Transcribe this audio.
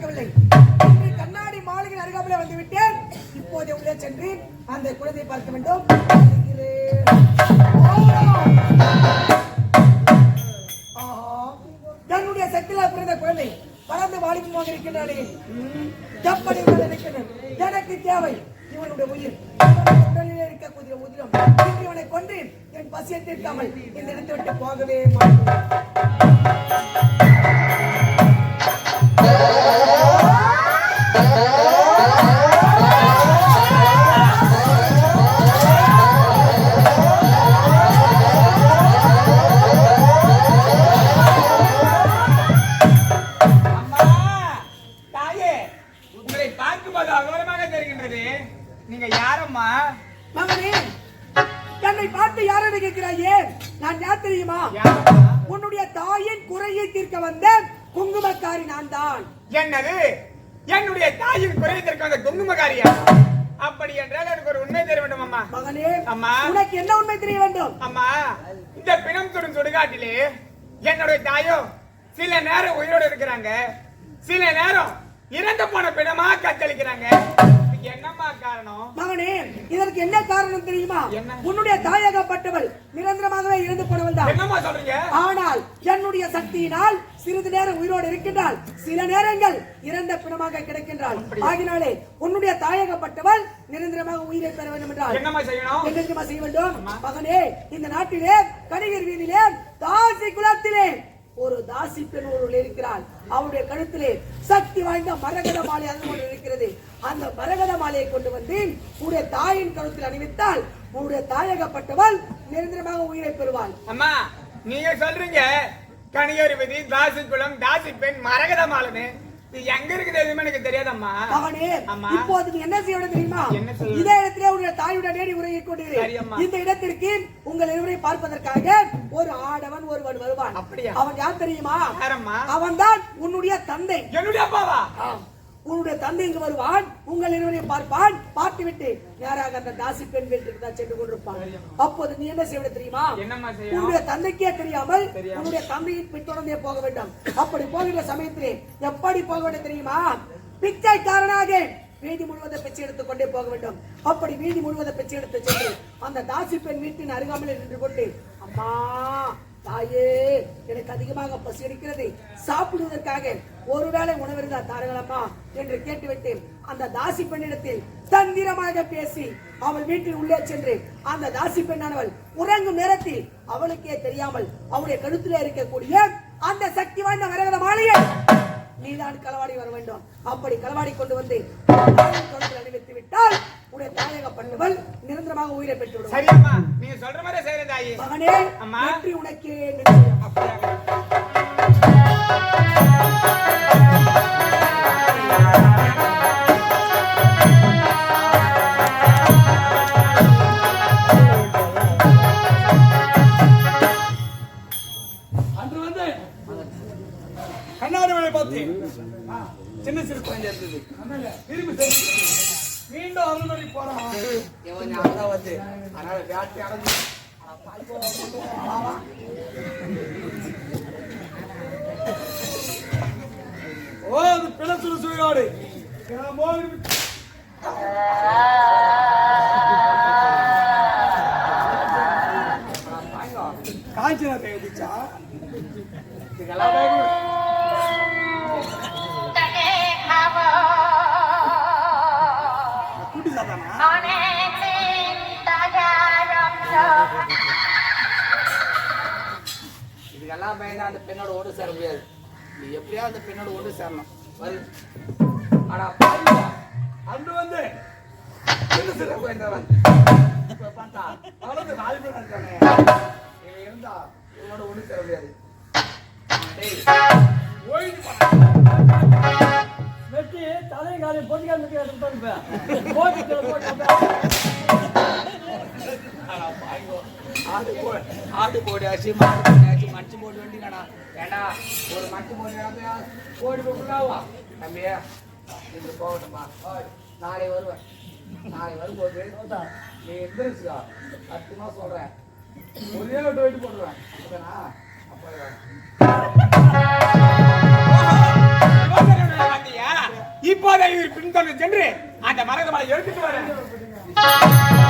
பார்க்கவில்லை. கண்ணாடி மாளிகை அருகாமலே வந்துவிட்டேன் இப்போது இப்போதே உள்ளே சென்று அந்த குழந்தை பார்க்க வேண்டும். தன்னுடைய சக்தியில் பிறந்த குழந்தை பறந்து வாலிபமாக இருக்கின்றானே தப்படி நினைக்கிறேன் எனக்கு தேவை. இவனுடைய உயிர். உடலில் இருக்கக்கூடிய இவனை கொன்று என் பசியை தீர்க்காமல் இந்த இடத்தை விட்டு போகவே மாட்டேன். யாரம்மா மகனே என்னை பார்த்து யாரை கேட்கிறாயே? நான் யார் தெரியுமா? உன்னுடைய தாயின் குறையை தீர்க்க வந்த குங்குமக்காரி நான் தான் என்னது? என்னுடைய தாயின் குறையத்திற்கு வந்த குங்குமகாரியா அப்படி என்றால் எனக்கு ஒரு உண்மை தெரிய வேண்டும் அம்மா. மகனே அம்மா. உனக்கு என்ன உண்மை தெரிய வேண்டும்? அம்மா இந்த பிணம் சுடும் சுடுகாட்டிலே என்னுடைய தாயோ சில நேரம் உயிரோடு இருக்கிறாங்க. சில நேரம் இறந்து போன பிணமா கத்தளிக்கிறாங்க. என்னம்மா காரணம்? மகனே இதற்கு என்ன காரணம் தெரியுமா? உன்னுடைய தாயகப்பட்டவள் நிரந்தரமாகவே இறந்து போனவள் தான். என்னம்மா சொல்றீங்க? ஆனால் என்னுடைய சக்தியினால் சிறிது நேரம் உயிரோடு இருக்கின்றாள். சில நேரங்கள் இறந்த பிணமாக கிடக்கின்றாள். ஆகினாலே உன்னுடைய தாயகப்பட்டவள் நிரந்தரமாக உயிரை பெற வேண்டும் என்றால் செய்யணும்? என்ன செய்ய வேண்டும்? மகனே இந்த நாட்டிலே கணிகர் வீதியிலே தாசி குலத்திலே ஒரு தாசி பெண் ஒருவர் இருக்கிறாள். அவருடைய கழுத்திலே சக்தி வாய்ந்த மரகத மாலை அது இருக்கிறது. அந்த மரகத மாலையை கொண்டு வந்து உன்னுடைய தாயின் கழுத்தில் அணிவித்தால் உன்னுடைய தாயகப்பட்டவள் நிரந்தரமாக உயிரை பெறுவாள். அம்மா நீங்க சொல்றீங்க கணியறிவதி தாசி குளம் தாசி பெண் மரகத மாலனு எங்க இருக்குது எதுவுமே எனக்கு தெரியாதம்மா. அம்மா. இப்போது என்ன செய்ய தெரியுமா? இதே இடத்திலே தாயுடன் நேடி உரையை கொண்டு சரி, அம்மா. இந்த இடத்திற்கு உங்கள் இருவரை பார்ப்பதற்காக ஒரு ஆடவன் ஒருவன் வருவான்? அவன் யார் தெரியுமா? யாரம்மா? அவன்தான் உன்னுடைய தந்தை. என்னுடைய அப்பாவா. உன்னுடைய தந்தை இங்கு வருவான். உங்கள் இருவரையும் பார்ப்பான். பார்த்துவிட்டு நேராக அந்த தாசி பெண் வீட்டுக்கு தான் சென்று கொண்டிருப்பான். அப்போது நீ என்ன வேண்டும் தெரியுமா? உன்னுடைய தந்தைக்கே தெரியாமல் தெரியாமல். உன்னுடைய தந்தையை பின்தொடர்ந்தே போக வேண்டும். அப்படி போகிற சமயத்திலே எப்படி போக வேண்டும் தெரியுமா? பிச்சைக்காரனாக வீதி முழுவதும் பிச்சை எடுத்துக் கொண்டே போக வேண்டும். அப்படி வீதி முழுவதும் பிச்சை எடுத்து சென்று அந்த தாசி பெண் வீட்டின் அருகாமையில் நின்று கொண்டு அம்மா தாயே எனக்கு அதிகமாக பசி எடுக்கிறது. சாப்பிடுவதற்காக ஒருவேளை உணவு இருந்தால் தாருங்களம்மா என்று கேட்டுவிட்டு அந்த தாசி பெண்ணிடத்தில் தந்திரமாக பேசி அவள் வீட்டில் உள்ளே சென்று அந்த தாசி பெண்ணானவள் உறங்கும் நேரத்தில் அவளுக்கே தெரியாமல் அவளுடைய கழுத்திலே இருக்கக்கூடிய அந்த சக்தி வாய்ந்த மரகத மாலையை நீதான் களவாடி வர வேண்டும். அப்படி களவாடி கொண்டு வந்து அணிவித்து விட்டால் உடைய தாயகப்பட்டவள் நிரந்தரமாக உயிரை பெற்றுவிடும். சரி அம்மா நீங்க சொல்ற மாதிரி செய்யறேன் தாயி. மகனே அம்மா. உனக்கே நிச்சயம் இருந்தது. திரும்பி சென்று மீண்டும் அருள்மொழி போறான். இவன் ஞாபகம் வந்து. அதனால வேட்டை அடைஞ்சு ஓ அது பிளசுறு சுயகாடு காஞ்சினா கைதிச்சா இதெல்லாம் இதுக்கெல்லாம் பயந்து அந்த பெண்ணோட ஒன்று சேர முடியாது. நீ எப்படியா அந்த பெண்ணோட ஒன்று சேரணும். வரு. ஆனா அன்று வந்து என்ன சின்ன பயந்தவன் இப்ப பார்த்தா அவனுக்கு நாலு பேர் இருக்கானே. இவன் இருந்தா இவனோட ஒன்று சேர முடியாது. வெட்டி தலையும் காலையும் போட்டு போட்டு ஆடு போ ஆடு போடாச்சு மாடு போடாச்சு மடிச்சு போட வேண்டியடா ஏண்டா ஒரு மடிச்சு போட்டு கோடி போட்டுலாவா தம்பியா இன்று போகட்டுமா நாளை வருவேன் நாளை வரும்போது நீ எந்திரிச்சுக்கா சத்தியமா சொல்றேன் ஒரே விட்டு வெயிட் போடுவேன் அப்பதானா அப்போ இப்போதை இவர் சென்று அந்த மரத்தை எடுத்துட்டு வரேன்.